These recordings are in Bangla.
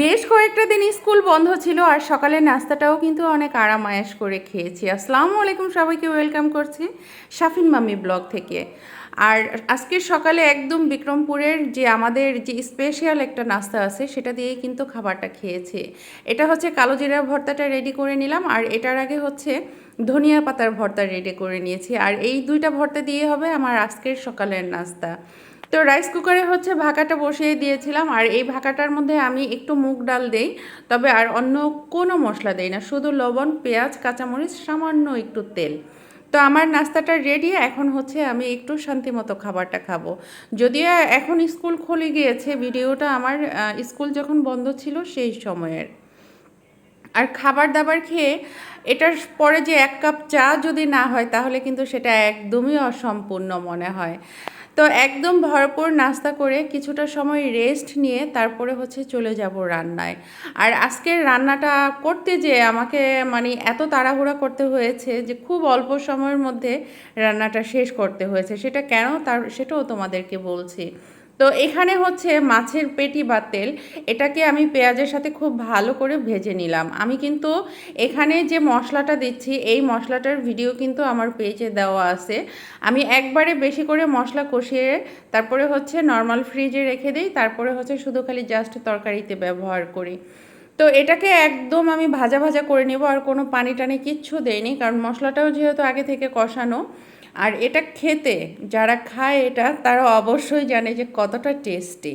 বেশ কয়েকটা দিন স্কুল বন্ধ ছিল আর সকালের নাস্তাটাও কিন্তু অনেক আরাম আয়াস করে খেয়েছি। আসসালামু আলাইকুম সবাইকে, ওয়েলকাম করছি শাফিন মামি ব্লগ থেকে। আর আজকের সকালে একদম বিক্রমপুরের যে আমাদের যে স্পেশাল একটা নাস্তা আছে, সেটা দিয়েই কিন্তু খাবারটা খেয়েছি। এটা হচ্ছে কালো জিরা ভর্তাটা রেডি করে নিলাম আর এটার আগে হচ্ছে ধনিয়া পাতার ভর্তা রেডি করে নিয়েছি। আর এই দুইটা ভর্তা দিয়ে হবে আমার আজকের সকালের নাস্তা। তো রাইস কুকারে হচ্ছে ভাকাটা বসিয়ে দিয়েছিলাম, আর এই ভাকাটার মধ্যে আমি একটু মুগ ডাল দেই, তবে আর অন্য কোনো মশলা দেই না, শুধু লবণ, পেঁয়াজ, কাঁচামরিচ, সামান্য একটু তেল। তো আমার নাস্তাটা রেডি এখন হচ্ছে আমি একটু শান্তিমতো খাবারটা খাব। যদিও এখন স্কুল খুলে গিয়েছে, ভিডিওটা আমার স্কুল যখন বন্ধ ছিল সেই সময়ের। আর খাবার দাবার খেয়ে এটার পরে যে এক কাপ চা যদি না হয়, তাহলে কিন্তু সেটা একদমই অসম্পূর্ণ মনে হয়। তো একদম ভরপুর নাস্তা করে কিছুটা সময় রেস্ট নিয়ে তারপরে হচ্ছে চলে যাব রান্নায়। আর আজকের রান্নাটা করতে যে আমাকে মানে এত তাড়াহুড়া করতে হয়েছে যে খুব অল্প সময়ের মধ্যে রান্নাটা শেষ করতে হয়েছে। সেটা কেন? তার, সেটাও তোমাদেরকে বলছি। তো এখানে হচ্ছে মাছের পেটি বা তেল, এটাকে আমি পেঁয়াজের সাথে খুব ভালো করে ভেজে নিলাম। আমি কিন্তু এখানে যে মশলাটা দিচ্ছি, এই মশলাটার ভিডিও কিন্তু আমার পেজে দেওয়া আছে। আমি একবারে বেশি করে মশলা কষিয়ে তারপরে হচ্ছে নর্মাল ফ্রিজে রেখে দিই, তারপরে হচ্ছে শুধু খালি জাস্ট তরকারিতে ব্যবহার করি। তো এটাকে একদম আমি ভাজা ভাজা করে নেব, আর কোনো পানি টানি কিচ্ছু দেইনি, কারণ মশলাটাও যেহেতু আগে থেকে কষানো আর এটা খেতে, যারা খায় এটা, তারা অবশ্যই জানে যে কতটা টেস্টি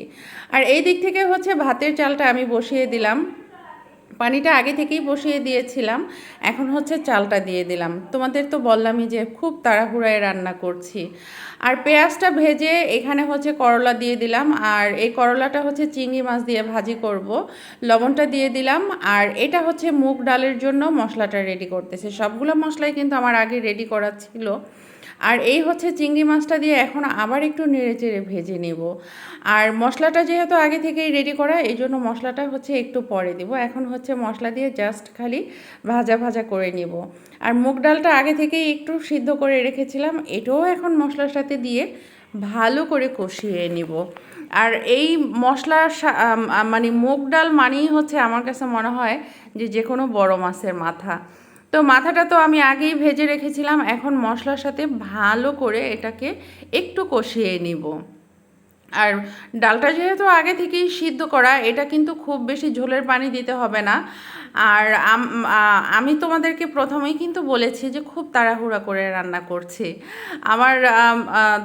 আর এই দিক থেকে হচ্ছে ভাতের চালটা আমি বসিয়ে দিলাম। পানিটা আগে থেকেই বসিয়ে দিয়েছিলাম, এখন হচ্ছে চালটা দিয়ে দিলাম। তোমাদের তো বললামই যে খুব তাড়াহুড়ায় রান্না করছি। আর পেঁয়াজটা ভেজে এখানে হচ্ছে করলা দিয়ে দিলাম, আর এই করলাটা হচ্ছে চিংড়ি মাছ দিয়ে ভাজি করব। লবণটা দিয়ে দিলাম, আর এটা হচ্ছে মুগ ডালের জন্য মশলাটা রেডি করতেছে। সবগুলো মশলাই কিন্তু আমার আগে রেডি করা ছিল। আর এই হচ্ছে চিংড়ি মাছটা দিয়ে এখন আবার একটু নেড়ে চেড়ে ভেজে নেব। আর মশলাটা যেহেতু আগে থেকেই রেডি করা এই জন্য মশলাটা হচ্ছে একটু পরে দেব। এখন হচ্ছে মশলা দিয়ে জাস্ট খালি ভাজা ভাজা করে নেব। আর মুগ ডালটা আগে থেকেই একটু সিদ্ধ করে রেখেছিলাম এটাও এখন মশলার সাথে দিয়ে ভালো করে কষিয়ে নিব। আর এই মশলা সা- আম, আম, মানে মুগ ডাল মানেই হচ্ছে আমার কাছে মনে হয় যে যে কোনো বড় মাছের মাথা। তো মাথাটা তো আমি আগেই ভেজে রেখেছিলাম, এখন মশলার সাথে ভালো করে এটাকে একটু কষিয়ে নিব। আর ডালটা যেহেতু আগে থেকেই সিদ্ধ করা, এটা কিন্তু খুব বেশি ঝোলের পানি দিতে হবে না। আর আমি তোমাদেরকে প্রথমেই কিন্তু বলেছি যে খুব তাড়াহুড়া করে রান্না করছি। আমার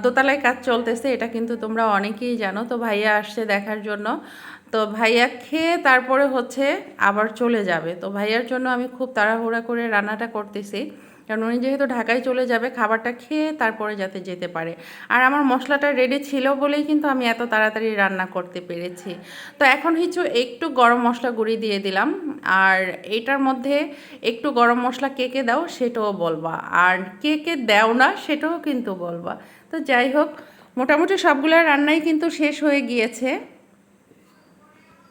দোতলায় কাজ চলতেছে, এটা কিন্তু তোমরা অনেকেই জানো। তো ভাইয়া আসছে দেখার জন্য। তো ভাইয়া খেয়ে তারপরে হচ্ছে আবার চলে যাবে। তো ভাইয়ার জন্য আমি খুব তাড়াহুড়া করে রান্নাটা করতেছি। কারণ উনি যেহেতু ঢাকায় চলে যাবে, খাবারটা খেয়ে তারপরে যাতে যেতে পারে। আর আমার মশলাটা রেডি ছিল বলেই কিন্তু আমি এত তাড়াতাড়ি রান্না করতে পেরেছি। তো এখন কিছু একটু গরম মশলা গুঁড়ি দিয়ে দিলাম। আর এটার মধ্যে একটু গরম মশলা কে কে দাও সেটাও বলবা। আর কে কে দাও না সেটাও কিন্তু বলবা। তো যাই হোক, মোটামুটি সবগুলো রান্নাই কিন্তু শেষ হয়ে গিয়েছে।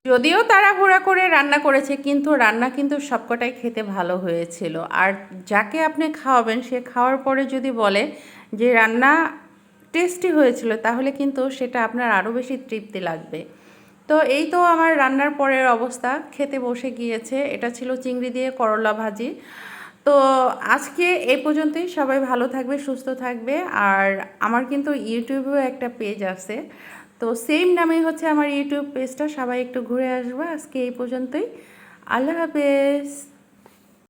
যদিও তাড়াহুড়া করে রান্না করেছে, কিন্তু রান্না কিন্তু সবকটাই খেতে ভালো হয়েছিল। আর যাকে আপনি খাওয়াবেন, সে খাওয়ার পরে যদি বলে যে রান্না টেস্টি হয়েছিল, তাহলে কিন্তু সেটা আপনার আরও বেশি তৃপ্তি লাগবে। তো এই তো আমার রান্নার পরের অবস্থা। খেতে বসে গিয়েছে। এটা ছিল চিংড়ি দিয়ে করলা ভাজি। তো আজকে এই পর্যন্তই। সবাই ভালো থাকবে, সুস্থ থাকবে। আর আমার কিন্তু ইউটিউবেও একটা পেজ আছে। তো সেম নামেই হচ্ছে আমার ইউটিউব পেজটা সবাই একটু ঘুরে আসব। আজকে এই পর্যন্তই। আল্লাহ হাফেজ।